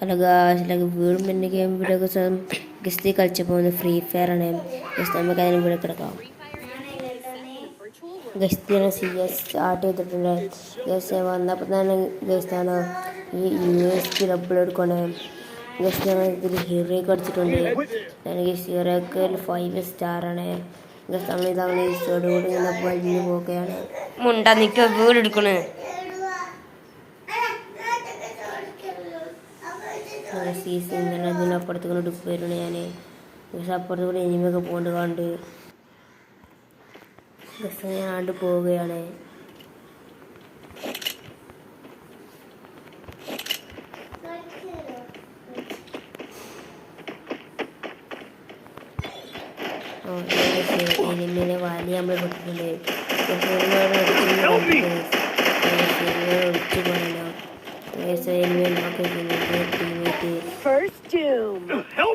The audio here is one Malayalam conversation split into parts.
అలాగా అలాగే വീടും പിന്നെ ഗെയിം ഇവിടെ ഗസ്തി കളിച്ചപ്പോൾ ഒന്ന് ഫ്രീ ഫയർ ആണ് ഗസ്റ്റ് നമുക്ക് അതിന് ഇവിടെ കിടക്കാം ഗസ്തിയാണ് സി എസ് സ്റ്റാർട്ട് ചെയ്തിട്ടുണ്ട് ഗസ്റ്റ് വന്നപ്പോൾ തന്നെ ഗസ്റ്റാണ് ഈ യു എസ് പി ഡബിൾ എടുക്കണേ ഗസ്റ്റാണ് ഇതിൽ ഹീറോയൊക്കെ അടിച്ചിട്ടുണ്ട് എനിക്ക് ഹീറോക്ക് ഫൈവ് സ്റ്റാർ ആണ് ഗസ്റ്റ് നമ്മൾ ഇതങ്ങനെ ഈസ്റ്റോട് കൂടി ഇങ്ങനെ വലിഞ്ഞു പോവുകയാണ് മുണ്ട നിക്ക വീടെടുക്കണേ സീസൺ തന്നെ അതിനപ്പുറത്ത് അപ്പുറത്തേക്ക് ഡുപ്പ് വരുന്നു ഞാൻ പക്ഷെ അപ്പുറത്ത് കൂടെ ഇനിമയൊക്കെ പോകേണ്ടത് കണ്ട്. ബസ് ഞാൻ ആണ്ട് പോവുകയാണ്. ഇനിമിനെ വാലി നമ്മൾ പൊട്ടിട്ടുണ്ട്. ഒളിച്ചു പോകണല്ലോ ഇനിമേ doom.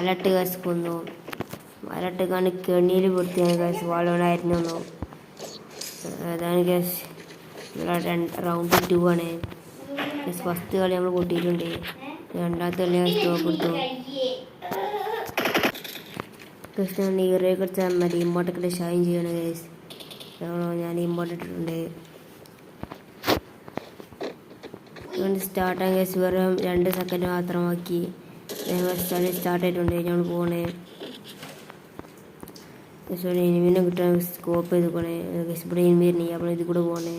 വലട്ട് കാശ് കൊന്നു. വലട്ട് കണ്ട് കെണിയിൽ വൃത്തിയാണ് കേസ് വളവനായിരുന്നു ഒന്നു അതാണ് കേസ് റൗണ്ട് ടു ആണ്. ഫസ്റ്റ് കളി നമ്മൾ കൂട്ടിയിട്ടുണ്ട്. രണ്ടാമത്തെ കളി ഞാൻ സ്റ്റോപ്പ് എടുത്തു. ഹീറോയെ കുറിച്ച് മതി ഇമ്പോർട്ടൊക്കെ ഷൈൻ ചെയ്യണം കേസ് ഞാൻ ഇമ്പോർട്ട് ഇട്ടിട്ടുണ്ട്. സ്റ്റാർട്ടാൻ കേസ് വെറും രണ്ട് സെക്കൻഡ് മാത്രമാക്കി കളി സ്റ്റാർട്ട് ഞങ്ങൾ പോകണേ സോറി എനിമിനെ കിട്ടാൻ സ്കോപ്പ് ചെയ്ത് പോണേ കേസ് ഇവിടെ എനിമി വരുന്നേ അപ്പോൾ ഇത് കൂടെ പോകണേ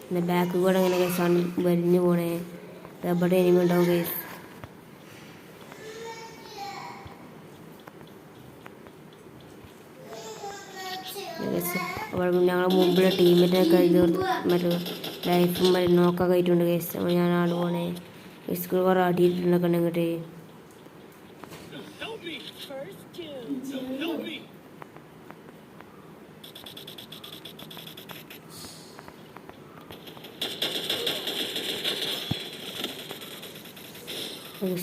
പിന്നെ ബാക്ക് കൂടെ അങ്ങനെ കേസ് വലിഞ്ഞു പോണേ ഇവിടെ എനിമി ഉണ്ടാവും കേസ് അപ്പോൾ മുമ്പിലെ ടീമിന്റെ ഇത് മറ്റേ ലൈഫും മറ്റേ നോക്കൊക്കെ ആയിട്ടുണ്ട് കേസ് അപ്പോൾ ഞാൻ ആൾ പോണേ സ്കൂൾ. Help me!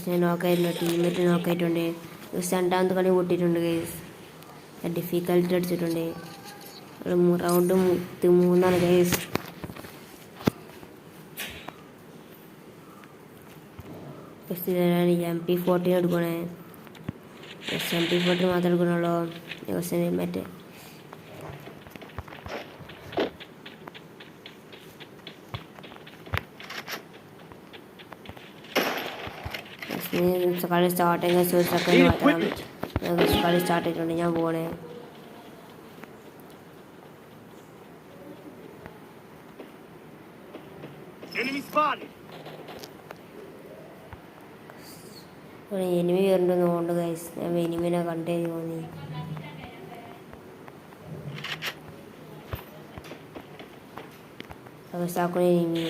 ഞാൻ നോക്കായിട്ടുണ്ട് ടീമേറ്റ് നോക്കായിട്ടുണ്ട് കേസ് രണ്ടാമത്തെ കളി കൂട്ടിയിട്ടുണ്ട് കേസ് ഡിഫിക്കൽട്ടി അടിച്ചിട്ടുണ്ട്. റൗണ്ട് മൂന്നാണ് കേസ് എം പി ഫോർട്ടീൻ എടുക്കണേ എം പി ഫോർട്ടീൻ മാത്രം എടുക്കണുള്ളൂ ദിവസം മറ്റേ കളി സ്റ്റാർട്ട് ചെയ്യുന്ന ഒരു സെക്കൻഡ് മാത്രം കളി സ്റ്റാർട്ട് ചെയ്തിട്ടുണ്ട് ഞാൻ പോണേ Enemy spotted! എനിമി വരുന്നുണ്ടെന്ന് കൊണ്ട് ഗൈസ് ഞാൻ എനിമിനെ കണ്ടേ തോന്നി. അവസാക്കുന്ന എനിമി.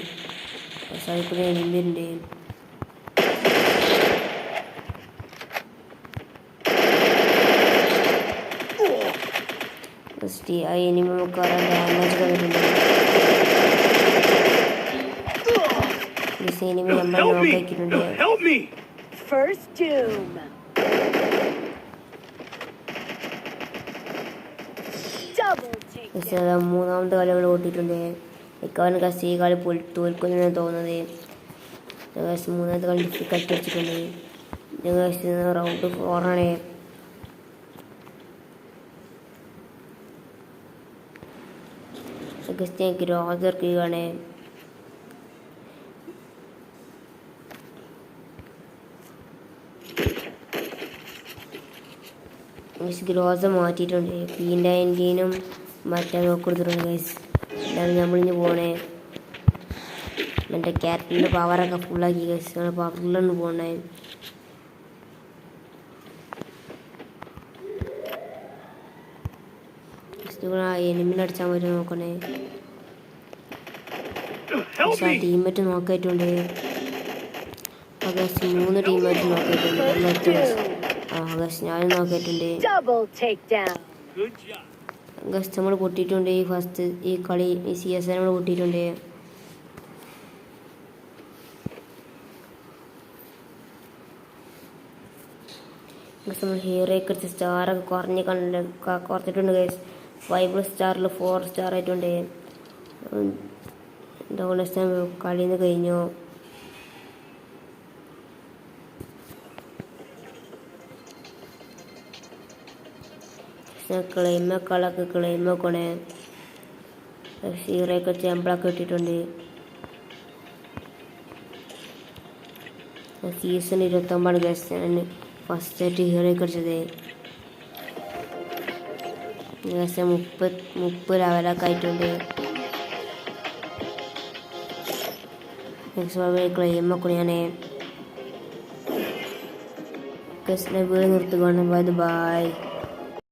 അവസാനിക്കുന്ന എനിമി ഉണ്ട്. ഫസ്റ്റ് ആ എനിമി നമുക്ക് ഡാമേജ് വരുന്നുണ്ട്. എനിമി നമ്മൾ! നോക്കിയിട്ടുണ്ട്! First doom. മൂന്നാമത്തെ കളി നമ്മൾ കൂട്ടിയിട്ടുണ്ട്. മിക്കവാറും കസി കളി പൊൽ തോൽക്കുന്നാണ് തോന്നുന്നത്. ഞങ്ങൾ മൂന്നാമത്തെ കളി ഡിഫിക്കൽട്ട് വെച്ചിട്ടുണ്ട് ഞങ്ങൾ റൗണ്ട് ഫോറാണ് ഗസ്റ്റ് ഗ്രോസ് ഇറക്കുകയാണ് ഗ്രോസ് മാറ്റിയിട്ടുണ്ട്. പി നയന്റീനും മറ്റേ കൊടുത്തിട്ടുണ്ട് ഗൈസ് എന്താണ് നമ്മളിഞ്ഞ് പോണേ. മറ്റേ ക്യാരറ്റിന്റെ പവറൊക്കെ ഫുള്ളാക്കി ഗൈസ് ഞങ്ങൾ പവറിലൊന്ന് പോണേ. എനിമിനെ അടിച്ചാൽ പറ്റും നോക്കണേ. ടീമറ്റ് പക്ഷെ ആ me! ടീമേറ്റ് നോക്കായിട്ടുണ്ട്. മൂന്ന് ടീമായിട്ട് നോക്കിയിട്ടുണ്ട്. Doom. ഞാനും നോക്കിയിട്ടുണ്ട്. ആഗസ്റ്റ് നമ്മൾ പൊട്ടിയിട്ടുണ്ട് ഈ ഫസ്റ്റ് ഈ കളി ഈ സി എസ് നമ്മൾ പൊട്ടിയിട്ടുണ്ട്. ഗസ് നമ്മൾ ഹീറോയ്ക്ക് അടിച്ച സ്റ്റാറൊക്കെ കുറഞ്ഞ് കണ്ട് കുറച്ചിട്ടുണ്ട് ഗൈസ് ഫൈവ് സ്റ്റാറിൽ ഫോർ സ്റ്റാർ ആയിട്ടുണ്ട്. ഡോണസ്റ്റ് കളിയിൽ നിന്ന് കഴിഞ്ഞു. ക്ലെയിമൊക്കെ ക്ലെയിമൊക്കെ ഹീറോയൊക്കെ ചേമ്പളൊക്കെ ഇട്ടിട്ടുണ്ട്. സീസൺ ഇരുപത്തൊമ്പത് ഗസ് ഞാൻ ഫസ്റ്റ് ആയിട്ട് ഹീറോയ്ക്ക് അടിച്ചത് ഏകദേശം മുപ്പത് മുപ്പത് ലെവലൊക്കെ ആയിട്ടുണ്ട്. നെക്സ്റ്റ് ക്ലെയിമൊക്കെ ഞാൻ ഗസ്റ്റിനെ വീട് നിർത്തുകയാണ് ബൈ ബൈ